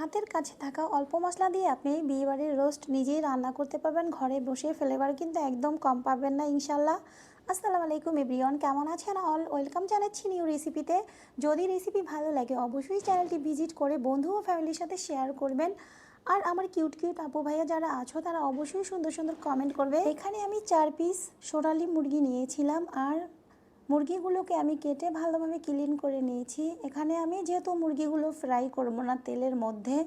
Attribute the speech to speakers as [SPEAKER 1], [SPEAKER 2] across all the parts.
[SPEAKER 1] হাতের কাছে থাকা অল্প মশলা দিয়ে আপনি বিয়েবাড়ির রোস্ট নিজেই রান্না করতে পারবেন, ঘরে বসে ফ্লেভার কিন্তু একদম কম পাবেন না, ইনশাল্লাহ। আসসালামু আলাইকুম এভরিওয়ান, কেমন আছেন অল ওয়েলকাম জানাচ্ছি নিউ রেসিপিতে যদি রেসিপি ভালো লাগে, অবশ্যই চ্যানেলটি ভিজিট করে বন্ধু ও ফ্যামিলির সাথে শেয়ার করবেন। আর আমার কিউট কিউট আপু ভাইয়া যারা আছো, তারা অবশ্যই সুন্দর সুন্দর কমেন্ট করবে। এখানে আমি চার পিস সোনালি মুরগি নিয়েছিলাম, আর মুরগিগুলোকে আমি কেটে ভালোভাবে ক্লিন করে নিয়েছি। এখানে আমি যেহেতু মুরগিগুলো ফ্রাই করব না তেলের মধ্যে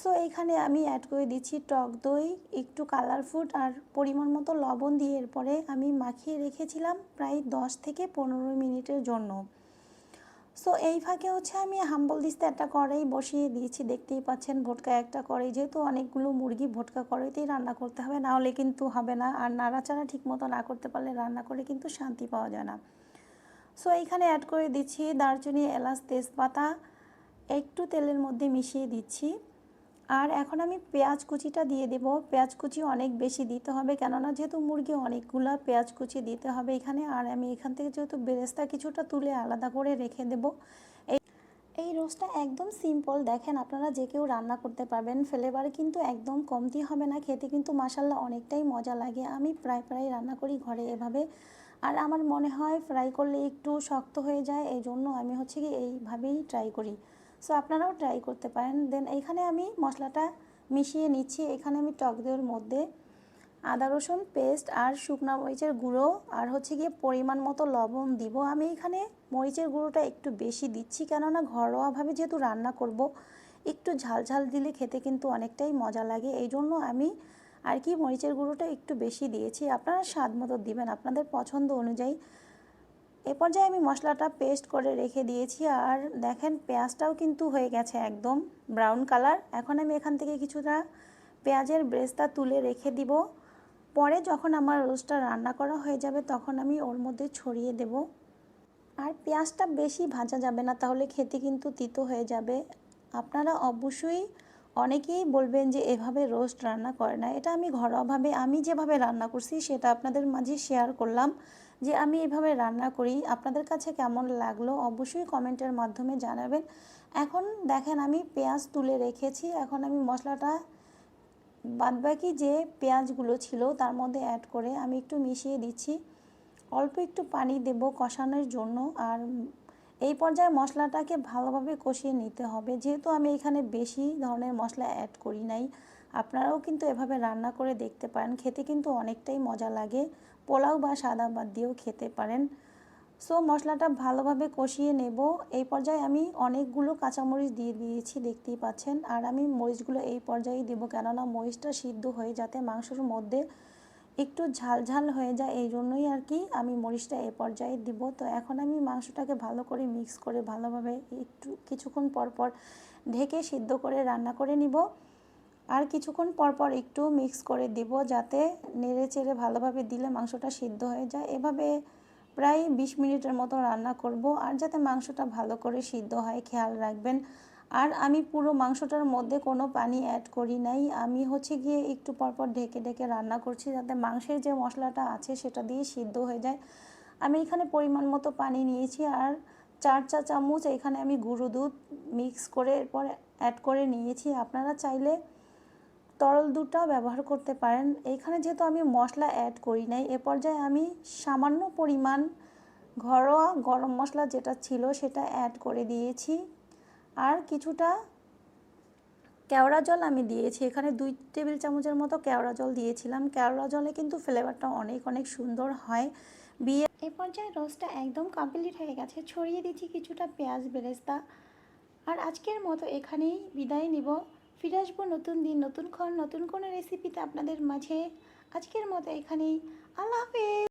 [SPEAKER 1] সো এখানে আমি অ্যাড করে দিচ্ছি টক দই, একটু কালার ফুড আর পরিমাণ মতো লবণ দিয়ে এরপরে আমি মাখিয়ে রেখেছিলাম প্রায় দশ থেকে পনেরো মিনিটের জন্য। সো এই ফাঁকে হচ্ছে আমি হাম্বল দিস্তে একটা কড়াই বসিয়ে দিয়েছি, দেখতেই পাচ্ছেন ভোটকা একটা কড়াই। যেহেতু অনেকগুলো মুরগি ভোটকা কড়াইতেই রান্না করতে হবে, না হলে কিন্তু হবে না। আর নাড়াচাড়া ঠিক মতো না করতে পারলে রান্না করে কিন্তু শান্তি পাওয়া যায় না। সো এইখানে অ্যাড করে দিচ্ছি দারচিনি, এলাচ, তেজপাতা, একটু তেলের মধ্যে মিশিয়ে দিচ্ছি। আর এখন আমি পেঁয়াজ কুচিটা দিয়ে দেব। পেঁয়াজ কুচি অনেক বেশি দিতে হবে, কেননা যেহেতু মুরগি অনেকগুলো পেঁয়াজ কুচি দিতে হবে এখানে। আর আমি এখান থেকে যেহেতু বেরেস্তা কিছুটা তুলে আলাদা করে রেখে দেব। এই রোস্টটা একদম সিম্পল দেখেন, আপনারা যে কেউ রান্না করতে পারবেন, ফ্লেভার কিন্তু একদম কমতি হবে না। খেতে কিন্তু মাসাল্লাহ অনেকটাই মজা লাগে। আমি প্রায় প্রায় রান্না করি ঘরে এভাবে। আর আমার মনে হয় ফ্রাই করলে একটু শক্ত হয়ে যায়, এই জন্য আমি হচ্ছে কি এইভাবেই ট্রাই করি। সো আপনারাও ট্রাই করতে পারেন। দেন এইখানে আমি মশলাটা মিশিয়ে নিচ্ছি। এখানে আমি টক দইয়ের মধ্যে আদা, রসুন, পেস্ট আর শুকনো মরিচের গুঁড়ো আর হচ্ছে গিয়ে পরিমাণ মতো লবণ দিব। আমি এখানে মরিচের গুঁড়োটা একটু বেশি দিচ্ছি কেননা ঘরোয়াভাবে যেহেতু রান্না করব, একটু ঝাল ঝাল দিলে খেতে কিন্তু অনেকটাই মজা লাগে। এই জন্য আমি আর কি মরিচের গুঁড়োটা একটু বেশি দিয়েছি। আপনারা স্বাদ মতো দিবেন, আপনাদের পছন্দ অনুযায়ী। এ পর্যায়ে আমি মশলাটা পেস্ট করে রেখে দিয়েছি আর দেখেন পেঁয়াজটাও কিন্তু হয়ে গেছে একদম ব্রাউন কালার। এখন আমি এখান থেকে কিছুটা পেঁয়াজের ব্রেস্তা তুলে রেখে দিব। পরে যখন আমার রোস্টটা রান্না করা হয়ে যাবে, তখন আমি ওর মধ্যে ছড়িয়ে দেব। আর পেঁয়াজটা বেশি ভাজা যাবে না, তাহলে খেতে কিন্তু তিতো হয়ে যাবে। আপনারা অবশ্যই অনেকেই বলবেন যে, এভাবে রোস্ট রান্না করে না। এটা আমি ঘরোয়াভাবে, আমি যেভাবে রান্না করছি, সেটা আপনাদের মাঝে শেয়ার করলাম যে, আমি এভাবে রান্না করি। আপনাদের কাছে কেমন লাগল অবশ্যই কমেন্টের মাধ্যমে জানাবেন। এখন দেখেন, আমি পেঁয়াজ তুলে রেখেছি। এখন আমি মশলাটা বাদবাকি যে পেঁয়াজগুলো ছিল তার মধ্যে অ্যাড করে আমি একটু মিশিয়ে দিচ্ছি। অল্প একটু পানি দেব কষানোর জন্য আর এই পর্যায়ে মশলাটাকে ভালোভাবে কষিয়ে নিতে হবে। যেহেতু আমি এখানে বেশি ধরনের মশলা অ্যাড করি নাই, আপনারাও কিন্তু এভাবে রান্না করে দেখতে পারেন। খেতে কিন্তু অনেকটাই মজা লাগে। পোলাও বা সাদা বাদ দিয়েও খেতে পারেন। সো মশলাটা ভালোভাবে কষিয়ে নেব। এই পর্যায়ে আমি অনেকগুলো কাঁচামরিচ দিয়ে দিয়েছি, দেখতেই পাচ্ছেন। আর আমি মরিচগুলো এই পর্যায়েই দেবো, কেননা মরিচটা সিদ্ধ হয়ে যাতে মাংসের মধ্যে একটু ঝাল ঝাল হয়ে যায়, এই জন্যই আর কি আমি মরিচটা এ পর্যায়ে দিব। তো এখন আমি মাংসটাকে ভালো করে মিক্স করে ভালোভাবে একটু কিছুক্ষণ পর পর ঢেকে সিদ্ধ করে রান্না করে নিব। আর কিছুক্ষণ পর পর একটু মিক্স করে দিব, যাতে নেড়ে চেড়ে ভালোভাবে দিলে মাংসটা সিদ্ধ হয়ে যায়। এভাবে প্রায় বিশ মিনিটের মতো রান্না করব আর যাতে মাংসটা ভালো করে সিদ্ধ হয়, খেয়াল রাখবেন। আর আমি পুরো মাংসটার মধ্যে কোনো পানি অ্যাড করি নাই। আমি হচ্ছে গিয়ে একটু পরপর ঢেকে ঢেকে রান্না করছি যাতে মাংসের যে মশলাটা আছে সেটা দিয়ে সিদ্ধ হয়ে যায়। আমি এখানে পরিমাণ মতো পানি নিয়েছি আর চার চা চামচ এখানে আমি গুঁড়ো দুধ মিক্স করে এরপর অ্যাড করে নিয়েছি। আপনারা চাইলে তরল দুধটাও ব্যবহার করতে পারেন। এইখানে যেহেতু আমি মশলা অ্যাড করি নাই, এ পর্যায়ে আমি সামান্য পরিমাণ ঘরোয়া গরম মশলা যেটা ছিল সেটা অ্যাড করে দিয়েছি। আর কিছুটা কেওড়া জল আমি দিয়েছি। এখানে দুই টেবিল চামচের মতো কেওড়া জল দিয়েছিলাম। কেওড়া জলে কিন্তু ফ্লেভারটা অনেক অনেক সুন্দর হয়। বিয়ে এ পর্যায়ে রোস্টটা একদম কমপ্লিট হয়ে গেছে। ছড়িয়ে দিচ্ছি কিছুটা পেঁয়াজ বেরেস্তা। আর আজকের মতো এখানেই বিদায় নিব। ফিরে আসব নতুন দিন, নতুন ক্ষণ নতুন কোনো রেসিপিতে আপনাদের মাঝে। আজকের মতো এখানেই। আল্লাহ হাফেজ।